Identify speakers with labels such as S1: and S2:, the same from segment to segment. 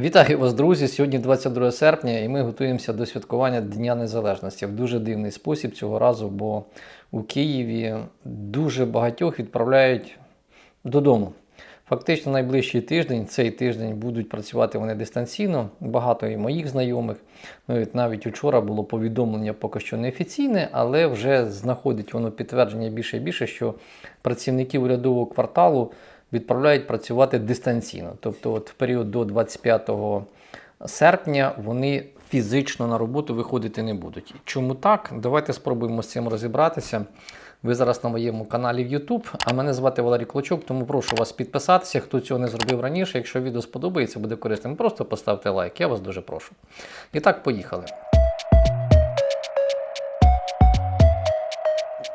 S1: Вітаю вас, друзі! Сьогодні 22 серпня, і ми готуємося до святкування Дня Незалежності в дуже дивний спосіб цього разу, бо у Києві дуже багатьох відправляють додому. Фактично, найближчий тиждень, цей тиждень будуть працювати вони дистанційно. Багато і моїх знайомих. Навіть навіть учора було повідомлення поки що неофіційне, але вже знаходить воно підтвердження більше і більше, що працівники урядового кварталу відправляють працювати дистанційно. Тобто, от в період до 25 серпня вони фізично на роботу виходити не будуть. Чому так? Давайте спробуємо з цим розібратися. Ви зараз на моєму каналі в YouTube, а мене звати Валерій Клочок, тому прошу вас підписатися, хто цього не зробив раніше. Якщо відео сподобається, буде корисним, просто поставте лайк. Я вас дуже прошу. І так, поїхали.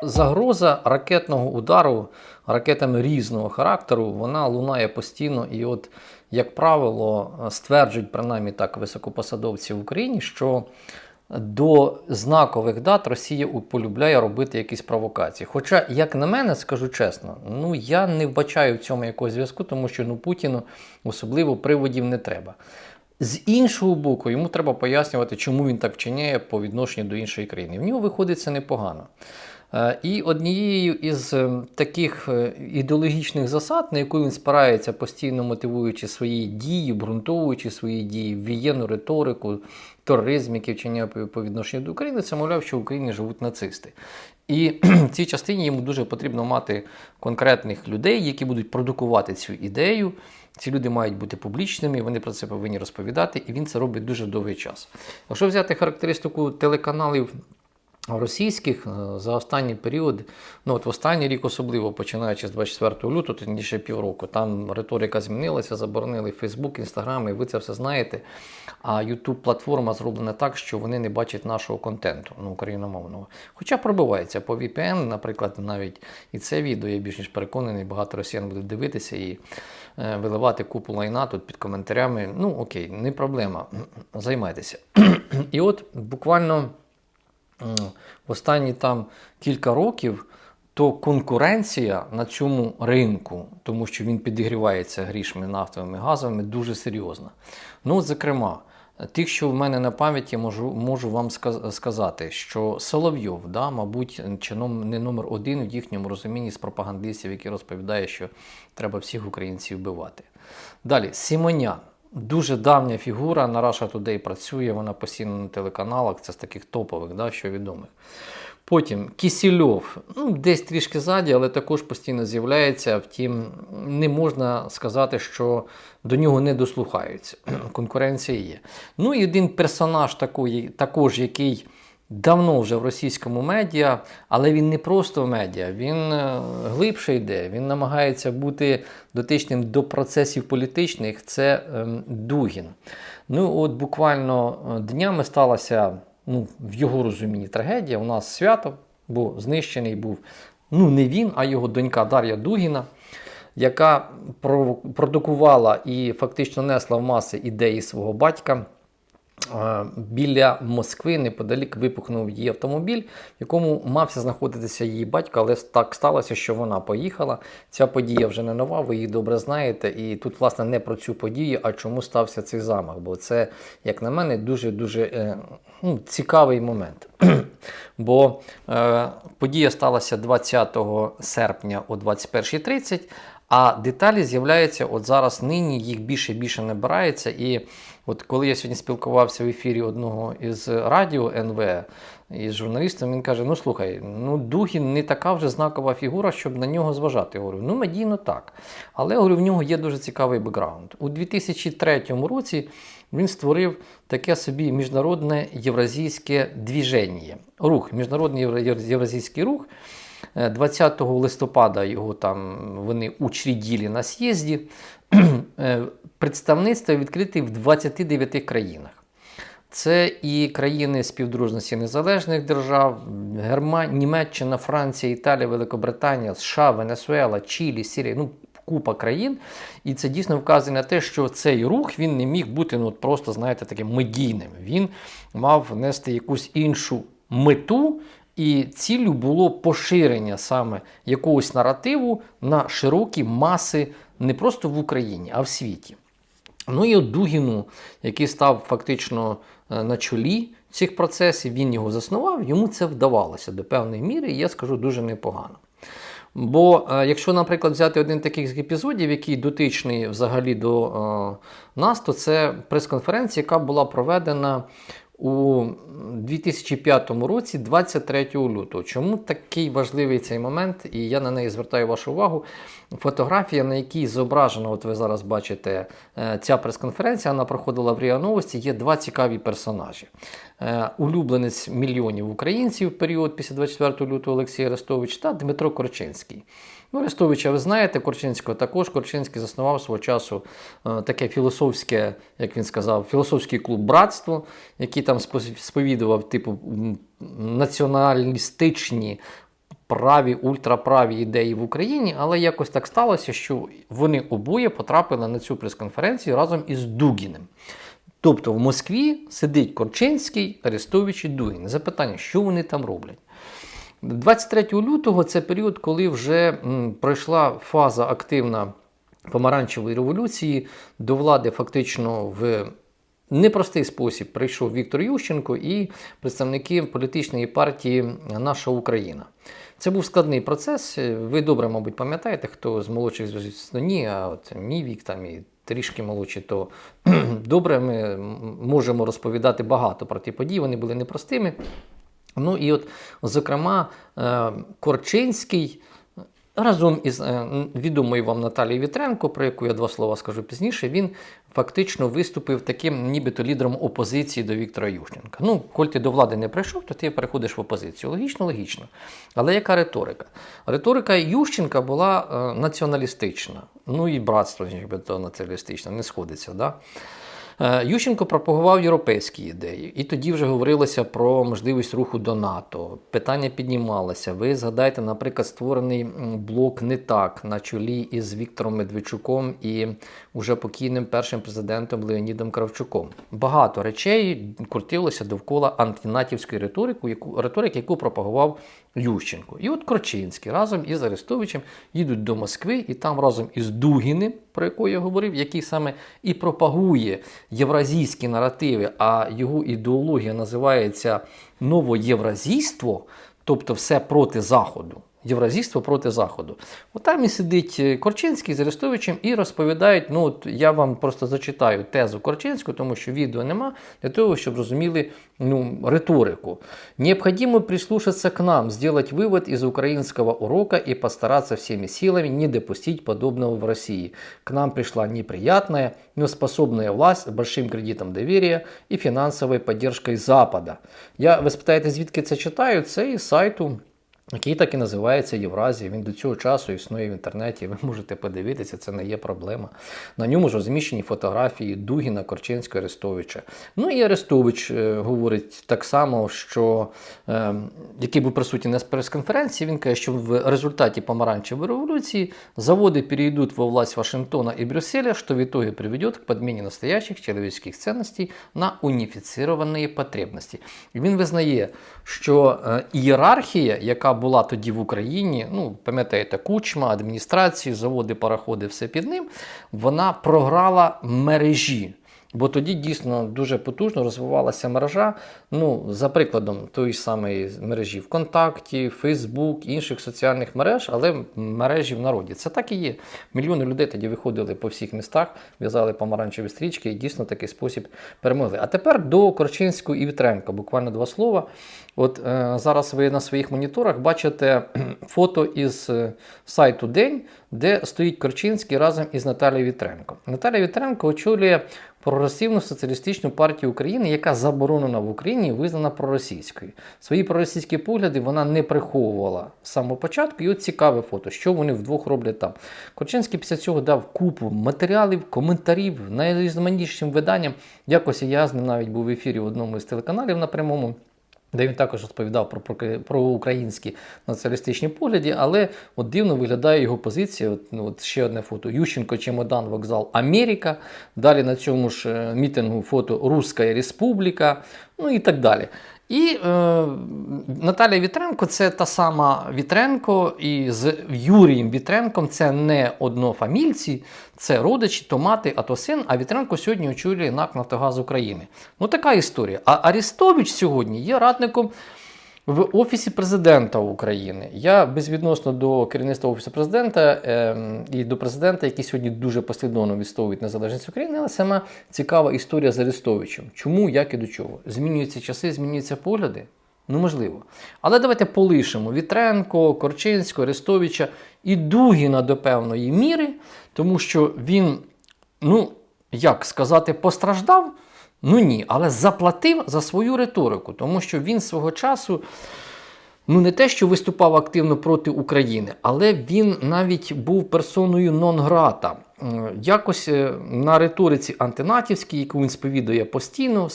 S1: Загроза ракетного удару ракетами різного характеру, вона лунає постійно. І, от, як правило, стверджують принаймні так високопосадовці в Україні, що до знакових дат Росія полюбляє робити якісь провокації. Хоча, як на мене, скажу чесно, ну я не вбачаю в цьому якогось зв'язку, тому що ну, Путіну особливо приводів не треба. З іншого боку, йому треба пояснювати, чому він так вчиняє по відношенню до іншої країни. В нього виходить це непогано. Е, І однією із е, таких е, ідеологічних засад, на яку він спирається, постійно мотивуючи свої дії, обґрунтовуючи свої дії, воєнну риторику, тероризм, який вчиняє по відношенню до України, це мовляв, що в Україні живуть нацисти. І в цій частині йому дуже потрібно мати конкретних людей, які будуть продукувати цю ідею. Ці люди мають бути публічними, вони про це повинні розповідати, і він це робить дуже довгий час. Якщо взяти характеристику телеканалів російських е, за останній період, ну от в останній рік особливо, починаючи з 24 лютого, тоді півроку, там риторика змінилася, заборонили Фейсбук, Інстаграм, і ви це все знаєте. А youtube платформа зроблена так, що вони не бачать нашого контенту ну, україномовного. Хоча пробивається по VPN, наприклад, навіть і це відео, я більш ніж переконаний, багато росіян будуть дивитися і е, виливати купу лайна тут під коментарями. Ну окей, не проблема. Займайтеся. І от буквально в останні там кілька років, то конкуренція на цьому ринку, тому що він підігрівається грішми нафтовими газовими, дуже серйозна. Ну, зокрема, тих, що в мене на пам'яті, можу можу вам сказати, що Соловйов, да, мабуть, чи не номер один в їхньому розумінні з пропагандистів, які розповідають, що треба всіх українців вбивати. Далі, Сімонян. Дуже давня фігура на Russia Today працює, вона постійно на телеканалах, це з таких топових, да, що відомих. Потім Кісільов, ну, десь трішки ззаді, але також постійно з'являється. Втім, не можна сказати, що до нього не дослухаються. Конкуренція є. Ну і один персонаж такої, також, який давно вже в російському медіа, але він не просто медіа, він е, глибше йде, він намагається бути дотичним до процесів політичних. Це ем, Дугін. Ну, от буквально е, днями сталася ну, в його розумінні трагедія. У нас свято, бо знищений був ну, не він, а його донька Дар'я Дугіна. Яка продукувала і фактично несла в маси ідеї свого батька. Біля Москви неподалік випухнув її автомобіль, в якому мався знаходитися її батько, але так сталося, що вона поїхала. Ця подія вже не нова, ви її добре знаєте. І тут, власне, не про цю подію, а чому стався цей замах. Бо це, як на мене, дуже-дуже е, ну, цікавий момент. Бо е, подія сталася 20 серпня о 21.30. А деталі з'являються от зараз нині, їх більше і більше набирається. І от коли я сьогодні спілкувався в ефірі одного із радіо НВ із журналістом, він каже: Ну слухай, ну Дугін не така вже знакова фігура, щоб на нього зважати. Я говорю, ну медійно так. Але говорю, в нього є дуже цікавий бекграунд. У 2003 році він створив таке собі міжнародне євразійське двіження. Рух, міжнародний євразійський рух. 20 листопада його там вони учредили на з'їзді. Е, представництво відкрите в 29 країнах. Це і країни співдружності незалежних держав, Германія, Німеччина, Франція, Італія, Великобританія, США, Венесуела, Чилі, Сірія, ну купа країн. І це дійсно вказує на те, що цей рух він не міг бути ну, просто, знаєте, таким медійним. Він мав нести якусь іншу мету, і ціллю було поширення саме якогось наративу на широкі маси не просто в Україні, а в світі. Ну і от Дугіну, який став фактично е, на чолі цих процесів, він його заснував, йому це вдавалося до певної міри, і я скажу дуже непогано. Бо е, якщо, наприклад, взяти один з таких епізодів, який дотичний взагалі до е, нас, то це прес-конференція, яка була проведена у 2005 році, 23 лютого. Чому такий важливий цей момент? І я на неї звертаю вашу увагу. Фотографія, на якій зображена, от ви зараз бачите, е, ця прес-конференція, вона проходила в РІА Новості, є два цікаві персонажі. Е, Улюбленець мільйонів українців в період після 24 лютого Олексій Арестович та Дмитро Корчинський. Ну, Арестовича ви знаєте, Корчинського також. Корчинський заснував свого часу е, таке філософське, як він сказав, філософський клуб братство, який там сповідував типу націоналістичні праві, ультраправі ідеї в Україні, але якось так сталося, що вони обоє потрапили на цю прес-конференцію разом із Дугіним. Тобто в Москві сидить Корчинський, Арестович і Дугін. Запитання, що вони там роблять? 23 лютого це період, коли вже пройшла фаза активна помаранчевої революції. До влади фактично в непростий спосіб прийшов Віктор Ющенко і представники політичної партії Наша Україна. Це був складний процес. Ви добре, мабуть, пам'ятаєте, хто з молодших звісно, ні, а от мій вік там і трішки молодші, то добре ми можемо розповідати багато про ті події. Вони були непростими. Ну і от, зокрема, е, Корчинський разом із е, відомою вам Наталією Вітренко, про яку я два слова скажу пізніше, він фактично виступив таким нібито лідером опозиції до Віктора Ющенка. Ну, коль ти до влади не прийшов, то ти переходиш в опозицію. Логічно, логічно. Але яка риторика? Риторика Ющенка була е, націоналістична. Ну і братство, якби то націоналістичне, не сходиться. Да? Е, Ющенко пропагував європейські ідеї, і тоді вже говорилося про можливість руху до НАТО. Питання піднімалося. Ви згадайте, наприклад, створений блок не так на чолі із Віктором Медведчуком і уже покійним першим президентом Леонідом Кравчуком. Багато речей крутилося довкола антинатівської риторики, яку риторики, яку пропагував Ющенко. І от Корчинський разом із Арестовичем їдуть до Москви, і там разом із Дугіним, про якого я говорив, який саме і пропагує євразійські наративи, а його ідеологія називається новоєвразійство, тобто все проти Заходу. Євразійство проти Заходу. От і сидить е, Корчинський з Арестовичем і розповідають. Ну, от я вам просто зачитаю тезу Корчинського, тому що відео нема, для того, щоб розуміли ну, риторику. Необходимо прислушаться к нам, сделать вывод из украинского урока и постараться всеми силами не допустить подобного в России. К нам пришла неприятная, но способная власть с большим кредитом доверия и финансовой поддержкой Запада. Я, ви спитаєте, звідки це читаю? Це із сайту який так і називається Євразія. Він до цього часу існує в інтернеті. Ви можете подивитися, це не є проблема. На ньому ж розміщені фотографії Дугіна, Корчинського, Арестовича. Ну і Арестович е, говорить так само, що е, який був присутній на прес-конференції, він каже, що в результаті помаранчевої революції заводи перейдут во власть Вашингтона и Брюсселя, что в итоге приведет к подмене настоящих человеческих ценностей на уніфіцировані потребності. І він визнає, що е, ієрархія, яка була тоді в Україні, ну пам'ятаєте, кучма, адміністрації, заводи, пароходи, все під ним, вона програла мережі. Бо тоді дійсно дуже потужно розвивалася мережа. Ну, за прикладом тої ж самої мережі ВКонтакті, Фейсбук, інших соціальних мереж, але мережі в народі. Це так і є. Мільйони людей тоді виходили по всіх містах, в'язали помаранчеві стрічки і дійсно такий спосіб перемогли. А тепер до Корчинського і Вітренка. Буквально два слова. От е, зараз ви на своїх моніторах бачите фото із е, сайту День, де стоїть Корчинський разом із Наталією Вітренко. Наталія Вітренко очолює прогресивну соціалістичну партію України, яка заборонена в Україні визнана проросійською. Свої проросійські погляди вона не приховувала з самого початку. І от цікаве фото, що вони вдвох роблять там. Корчинський після цього дав купу матеріалів, коментарів найрізноманітнішим виданням. Якось я з ним навіть був в ефірі в одному із телеканалів на прямому. Де він також розповідав про, про, українські націоналістичні погляди, але от дивно виглядає його позиція. От, ну, от ще одне фото: Ющенко, Чемодан, вокзал Америка. Далі на цьому ж е, мітингу фото Руська Республіка, ну і так далі. І е, Наталя Вітренко це та сама Вітренко, і з Юрієм Вітренком це не однофамільці, це родичі, то мати, а то син. А Вітренко сьогодні очолює НАК Нафтогаз України. Ну така історія. А Арістович сьогодні є радником. В Офісі президента України я безвідносно до керівництва Офісу президента ем, і до президента, які сьогодні дуже послідовно відстоюють незалежність України, але сама цікава історія з Арестовичем. Чому, як і до чого? Змінюються часи, змінюються погляди? Ну, можливо. Але давайте полишимо Вітренко, Корчинського, Арестовича і Дугіна до певної міри, тому що він, ну, як сказати, постраждав. Ну ні, але заплатив за свою риторику, тому що він свого часу. Ну, не те, що виступав активно проти України, але він навіть був персоною нон-грата. Якось е, на риториці антинатівській, яку він сповідує постійно,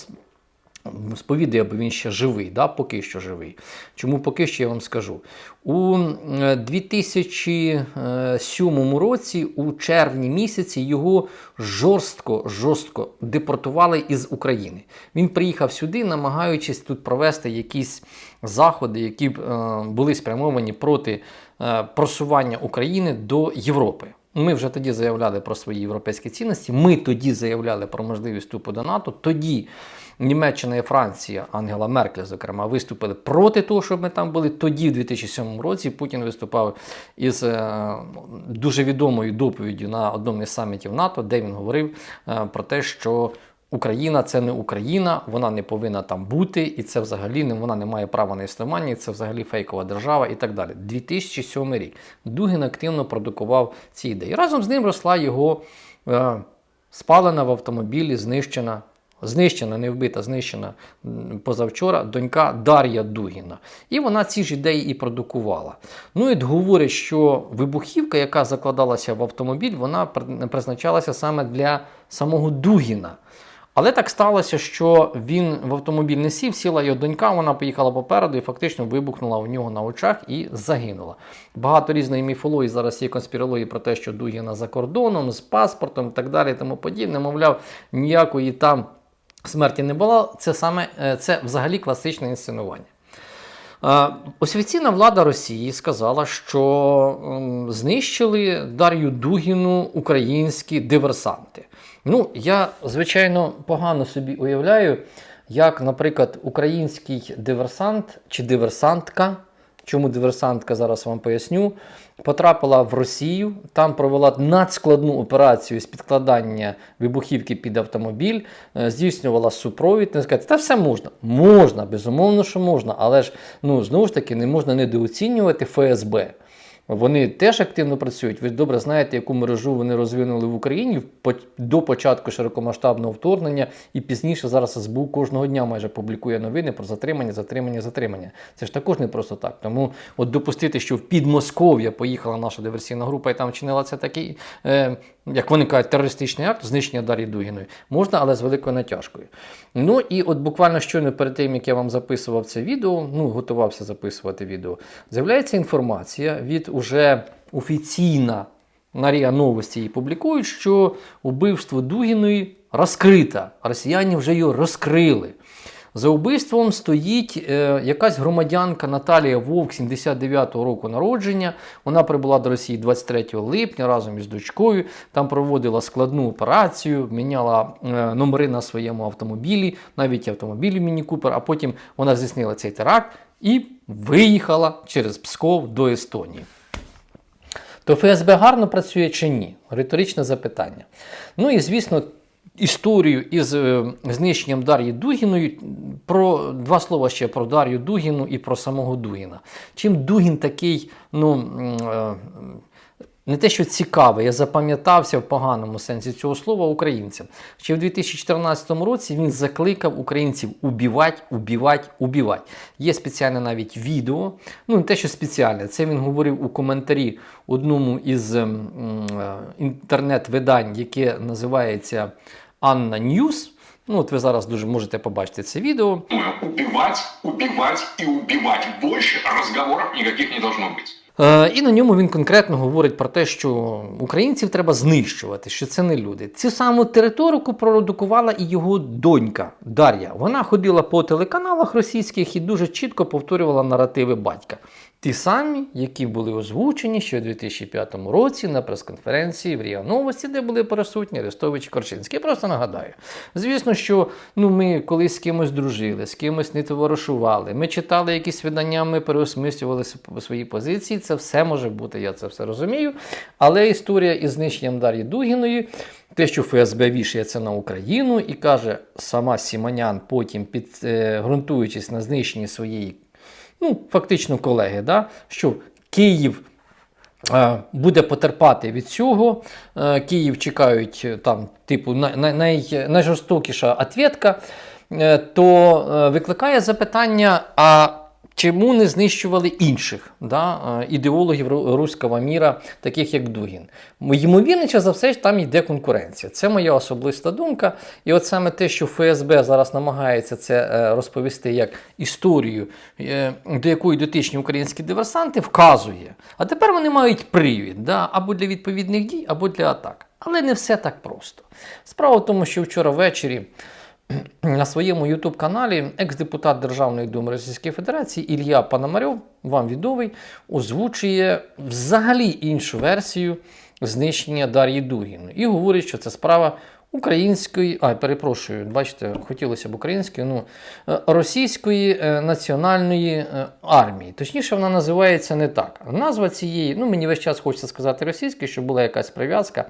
S1: сповідує, бо він ще живий, да? поки що живий. Чому поки що я вам скажу? У е, 2007 році, у червні місяці, його жорстко, жорстко депортували із України. Він приїхав сюди, намагаючись тут провести якісь заходи, які е, були спрямовані проти е, просування України до Європи. Ми вже тоді заявляли про свої європейські цінності. Ми тоді заявляли про можливість вступу до НАТО. Тоді Німеччина і Франція, Ангела Меркель, зокрема, виступили проти того, щоб ми там були. Тоді, в 2007 році, Путін виступав із е, дуже відомою доповіддю на одному із самітів НАТО, де він говорив е, про те, що Україна це не Україна, вона не повинна там бути, і це взагалі не вона не має права на існування, і це взагалі фейкова держава і так далі. 2007 рік. Дугін активно продукував ці ідеї. Разом з ним росла його е, спалена в автомобілі, знищена. Знищена, не вбита, знищена позавчора донька Дар'я Дугіна. І вона ці ж ідеї і продукувала. Ну і говорять, що вибухівка, яка закладалася в автомобіль, вона при- призначалася саме для самого Дугіна. Але так сталося, що він в автомобіль не сів, сіла його донька, вона поїхала попереду і фактично вибухнула у нього на очах і загинула. Багато різної міфології зараз є конспірології про те, що Дугіна за кордоном, з паспортом і так далі, тому подібне. Мовляв, ніякої там смерті не було. Це саме е, це взагалі класичне інсценування. Е, Офіційна влада Росії сказала, що ем, знищили Дар'ю Дугіну українські диверсанти. Ну, я, звичайно, погано собі уявляю, як, наприклад, український диверсант чи диверсантка, чому диверсантка зараз вам поясню, потрапила в Росію, там провела надскладну операцію з підкладання вибухівки під автомобіль, е, здійснювала супровід. Не сказати, та все можна. Можна, безумовно, що можна, але ж ну, знову ж таки не можна недооцінювати ФСБ. Вони теж активно працюють. Ви добре знаєте, яку мережу вони розвинули в Україні до початку широкомасштабного вторгнення, і пізніше зараз СБУ кожного дня майже публікує новини про затримання, затримання, затримання. Це ж також не просто так. Тому от допустити, що в Підмосков'я поїхала наша диверсійна група і там чинила це такий, е, як вони кажуть, терористичний акт, знищення Дар'ї Дугіної, можна, але з великою натяжкою. Ну і от буквально щойно перед тим, як я вам записував це відео, ну готувався записувати відео, з'являється інформація від уже офіційна на РІА Новості її публікують, що убивство Дугіної розкрите. Росіяни вже його розкрили. За убивством стоїть е, якась громадянка Наталія Вовк 79-го року народження. Вона прибула до Росії 23 липня разом із дочкою. Там проводила складну операцію, міняла е, номери на своєму автомобілі, навіть автомобілі Міні Купер. А потім вона здійснила цей теракт і виїхала через Псков до Естонії. То ФСБ гарно працює чи ні? Риторичне запитання. Ну і звісно, історію із е, знищенням Дар'ї Дугіної. Про два слова ще про Дар'ю Дугіну і про самого Дугіна. Чим Дугін такий, ну. е, не те, що цікавий, я запам'ятався в поганому сенсі цього слова українцям. Ще в 2014 році він закликав українців убивати, убивати, убивати. Є спеціальне навіть відео. Ну, не те, що спеціальне, це він говорив у коментарі одному із е, інтернет-видань, яке називається Анна Ньюс. Ну, от ви зараз дуже можете побачити це відео.
S2: Думаю, убивать, убивать и убивать. Больше разговоров никаких не должно быть.
S1: Е, І на ньому він конкретно говорить про те, що українців треба знищувати, що це не люди. Цю саму територику продукувала і його донька Дар'я. Вона ходила по телеканалах російських і дуже чітко повторювала наративи батька. Ті самі, які були озвучені ще у 2005 році на прес-конференції в Ріа Новості, де були присутні Арестович Корчинський. Я просто нагадаю. Звісно, що ну, ми колись з кимось дружили, з кимось не товаришували. Ми читали якісь видання, ми переосмислювали свої позиції. Це все може бути, я це все розумію. Але історія із знищенням Дар'ї Дугіної. Те, що ФСБ вішає це на Україну і каже сама Сімонян, потім під, е, ґрунтуючись на знищенні своєї ну, фактично колеги, да, що Київ е, буде потерпати від цього. Е, Київ чекають е, там, типу, най, най, най, найжорстокіша ответка, то викликає запитання: а чому не знищували інших да, е, ідеологів руського міра, таких як Дугін? Ймовірніше за все, там йде конкуренція. Це моя особиста думка. І от саме те, що ФСБ зараз намагається це е, розповісти як історію, е, до якої дотичні українські диверсанти, вказує. А тепер вони мають привід да, або для відповідних дій, або для атак. Але не все так просто. Справа в тому, що вчора ввечері на своєму youtube каналі екс-депутат Державної думи Російської Федерації Ілья Пономарьов, вам відомий, озвучує взагалі іншу версію знищення Дар'ї Дугіної. І говорить, що це справа української, а перепрошую, бачите, хотілося б української, ну е, російської е, національної е, армії. Точніше, вона називається не так. Назва цієї, ну мені весь час хочеться сказати російською, щоб була якась прив'язка.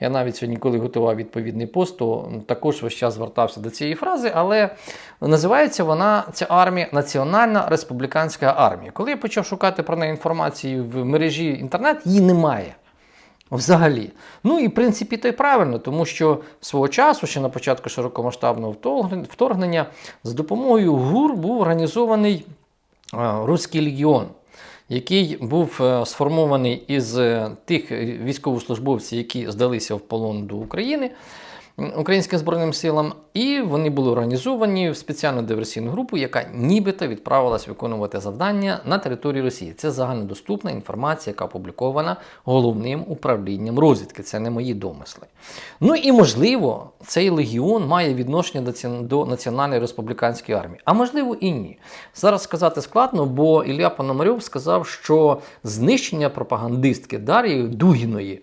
S1: Я навіть сьогодні, коли готував відповідний пост, то також весь час звертався до цієї фрази, але називається вона ця армія Національна республіканська армія. Коли я почав шукати про неї інформацію в мережі інтернет, її немає. Взагалі. Ну і в принципі то й правильно, тому що свого часу, ще на початку широкомасштабного вторгнення, з допомогою ГУР був організований е, Руський легіон, який був е, сформований із е, тих військовослужбовців, які здалися в полон до України. Українським Збройним силам, і вони були організовані в спеціальну диверсійну групу, яка нібито відправилась виконувати завдання на території Росії. Це загальнодоступна інформація, яка опублікована головним управлінням розвідки. Це не мої домисли. Ну і можливо, цей легіон має відношення до, ці- до Національної республіканської армії, а можливо і ні. Зараз сказати складно, бо Ілля Пономарьов сказав, що знищення пропагандистки Дар'ї Дугіної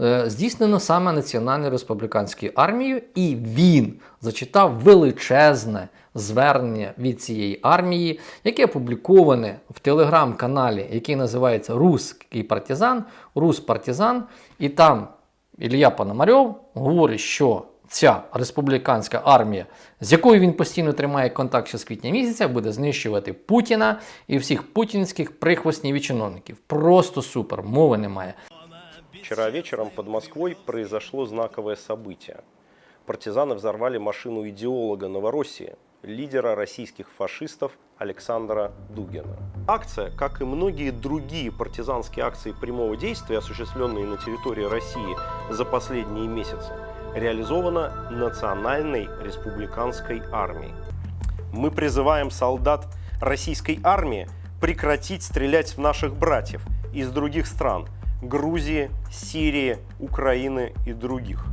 S1: е, здійснено саме Національною республіканською армією, і він зачитав величезне звернення від цієї армії, яке опубліковане в телеграм-каналі, який називається Руський партизан, Рус партизан, і там Ілля Пономарьов говорить, що ця республіканська армія, з якою він постійно тримає контакт ще з квітня місяця, буде знищувати Путіна і всіх путінських прихвостнів і чиновників. Просто супер, мови немає.
S2: Вчера вечером под Москвой произошло знаковое событие. Партизаны взорвали машину идеолога Новороссии, лидера российских фашистов Александра Дугина. Акция, как и многие другие партизанские акции прямого действия, осуществленные на территории России за последние месяцы, реализована Национальной республиканской армией. Мы призываем солдат российской армии прекратить стрелять в наших братьев из других стран – Грузии, Сирии, Украины и других.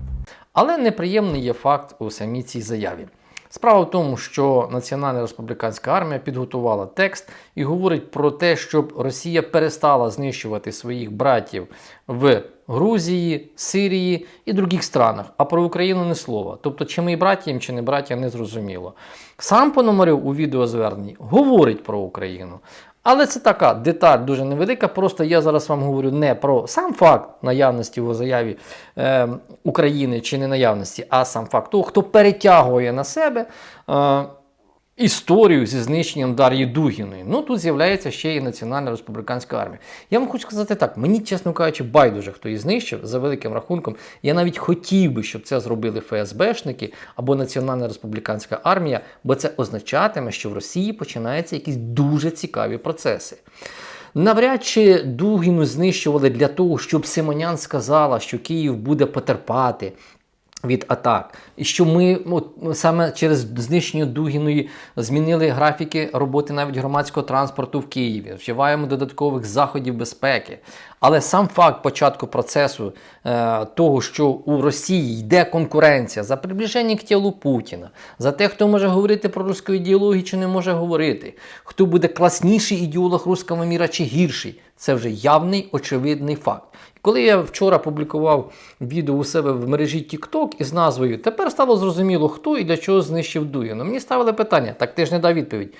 S1: Але неприємний є факт у самій цій заяві. Справа в тому, що Національна республіканська армія підготувала текст і говорить про те, щоб Росія перестала знищувати своїх братів в Грузії, Сирії і других странах, а про Україну не слова. Тобто, чи ми братіям, чи не братія, не зрозуміло. Сам Пономарьов у відеозверненні говорить про Україну. Але це така деталь дуже невелика. Просто я зараз вам говорю не про сам факт наявності у заяві е, України чи не наявності, а сам факт того, хто перетягує на себе е, історію зі знищенням Дар'ї Дугіної. Ну тут з'являється ще і Національна республіканська армія. Я вам хочу сказати так: мені, чесно кажучи, байдуже, хто її знищив за великим рахунком. Я навіть хотів би, щоб це зробили ФСБшники або Національна республіканська армія, бо це означатиме, що в Росії починаються якісь дуже цікаві процеси. Навряд чи Дугіну знищували для того, щоб Симонян сказала, що Київ буде потерпати. Від атак. І що ми от, саме через знищення Дугіної змінили графіки роботи навіть громадського транспорту в Києві, вживаємо додаткових заходів безпеки. Але сам факт початку процесу е, того, що у Росії йде конкуренція за приближення к тілу Путіна, за те, хто може говорити про русську ідеологію чи не може говорити, хто буде класніший ідеолог руського міра чи гірший, це вже явний очевидний факт. Коли я вчора публікував відео у себе в мережі TikTok із назвою Тепер стало зрозуміло, хто і для чого знищив Дугіна. Мені ставили питання, так ти ж не дав відповідь.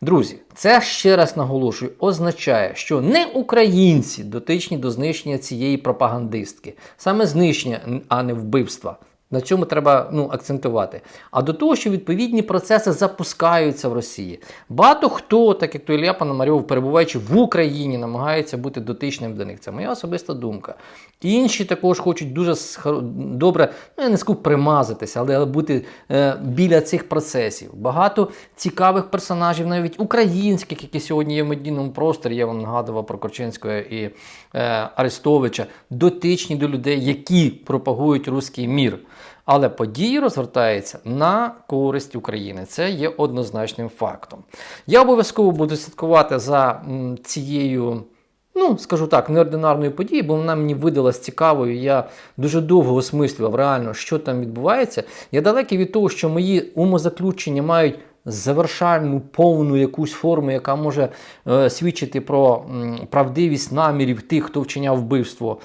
S1: Друзі, це ще раз наголошую, означає, що не українці дотичні до знищення цієї пропагандистки, саме знищення, а не вбивства. На цьому треба ну, акцентувати. А до того, що відповідні процеси запускаються в Росії. Багато хто, так як той Ілля Пономарьов, перебуваючи в Україні, намагається бути дотичним до них. Це моя особиста думка. Інші також хочуть дуже добре, ну я не скажу примазатися, але бути е, біля цих процесів. Багато цікавих персонажів, навіть українських, які сьогодні є в медійному просторі. Я вам нагадував про Корчинського і е, Арестовича, дотичні до людей, які пропагують руський мір. Але події розгортаються на користь України. Це є однозначним фактом. Я обов'язково буду слідкувати за цією. Ну, скажу так, неординарної події, бо вона мені видалась цікавою. Я дуже довго осмислював реально, що там відбувається. Я далекий від того, що мої умозаключення мають завершальну повну якусь форму, яка може е, свідчити про м, правдивість намірів тих, хто вчиняв вбивство.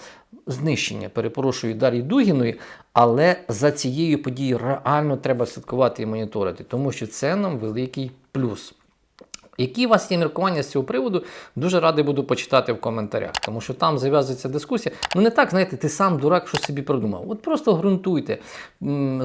S1: Знищення, перепрошую, Дар'ї Дугіної, але за цією подією реально треба слідкувати і моніторити, тому що це нам великий плюс. Які у вас є міркування з цього приводу, дуже радий буду почитати в коментарях, тому що там зав'язується дискусія. Ну не так, знаєте, ти сам дурак, що собі придумав. От просто ґрунтуйте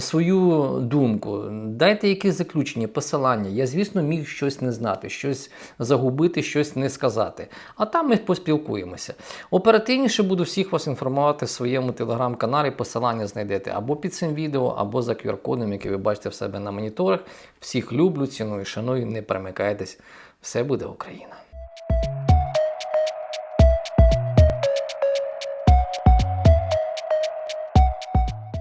S1: свою думку, дайте якесь заключення, посилання. Я, звісно, міг щось не знати, щось загубити, щось не сказати. А там ми поспілкуємося. Оперативніше буду всіх вас інформувати в своєму телеграм-каналі. Посилання знайдете або під цим відео, або за QR-кодом, який ви бачите в себе на моніторах. Всіх люблю, ціную, шаную, не перемикайтесь. Все буде Україна!